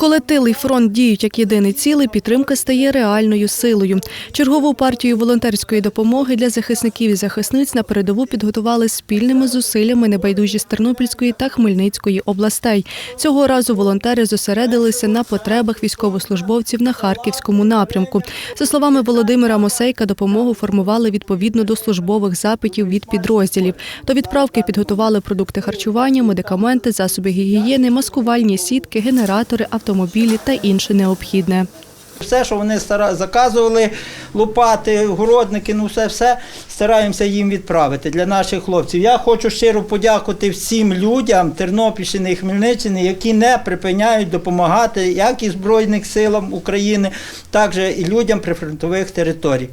Коли тил і фронт діють як єдиний цілий, підтримка стає реальною силою. Чергову партію волонтерської допомоги для захисників і захисниць на передову підготували спільними зусиллями небайдужі з Тернопільської та Хмельницької областей. Цього разу волонтери зосередилися на потребах військовослужбовців на харківському напрямку. За словами Володимира Мосейка, допомогу формували відповідно до службових запитів від підрозділів. До відправки підготували продукти харчування, медикаменти, засоби гігієни, маскувальні сітки, генератори, автомобілі та інше необхідне. Все, що вони заказували, лопати, городники, ну все, все стараємося їм відправити для наших хлопців. Я хочу щиро подякувати всім людям Тернопільщини і Хмельниччини, які не припиняють допомагати як і Збройним силам України, так і людям прифронтових територій.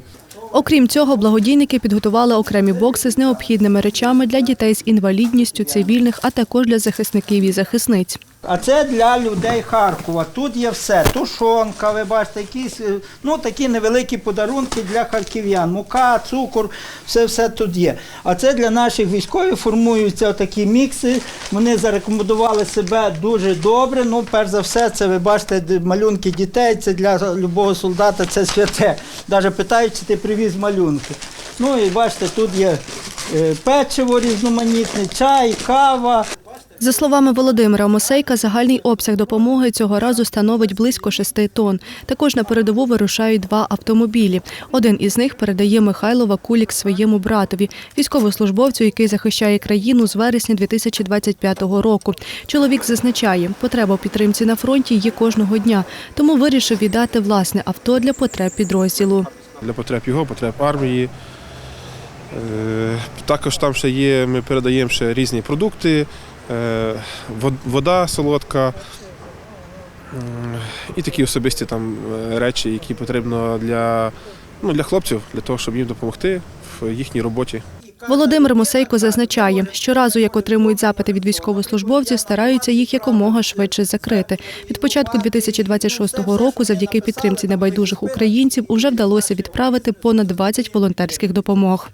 Окрім цього, благодійники підготували окремі бокси з необхідними речами для дітей з інвалідністю, цивільних, а також для захисників і захисниць. А це для людей Харкова. Тут є все. Тушонка, ви бачите, якісь е, ну, такі невеликі подарунки для харків'ян. Мука, цукор, все все тут є. А це для наших військових формуються такі мікси. Вони зарекомендували себе дуже добре. Ну, перш за все, це ви бачите малюнки дітей. Це для любого солдата це святе. Навіть питають, чи ти привіз малюнки. Ну і бачите, тут є е, печиво різноманітне, чай, кава. За словами Володимира Мосейка, загальний обсяг допомоги цього разу становить близько 6 тонн. Також на передову вирушають два автомобілі. Один із них передає Михайло Вакулік своєму братові, військовослужбовцю, який захищає країну з вересня 2025 року. Чоловік зазначає, потреба в підтримці на фронті є кожного дня, тому вирішив віддати власне авто для потреб підрозділу. для потреб його, потреб армії. Е, Також там ще є, ми передаємо ще різні продукти, вода солодка і такі особисті там е, речі, які потрібно для, ну, для хлопців, для того, щоб їм допомогти в їхній роботі. Володимир Мосейко зазначає, щоразу, як отримують запити від військовослужбовців, стараються їх якомога швидше закрити. Від початку 2026 року, завдяки підтримці небайдужих українців, уже вдалося відправити понад 20 волонтерських допомог.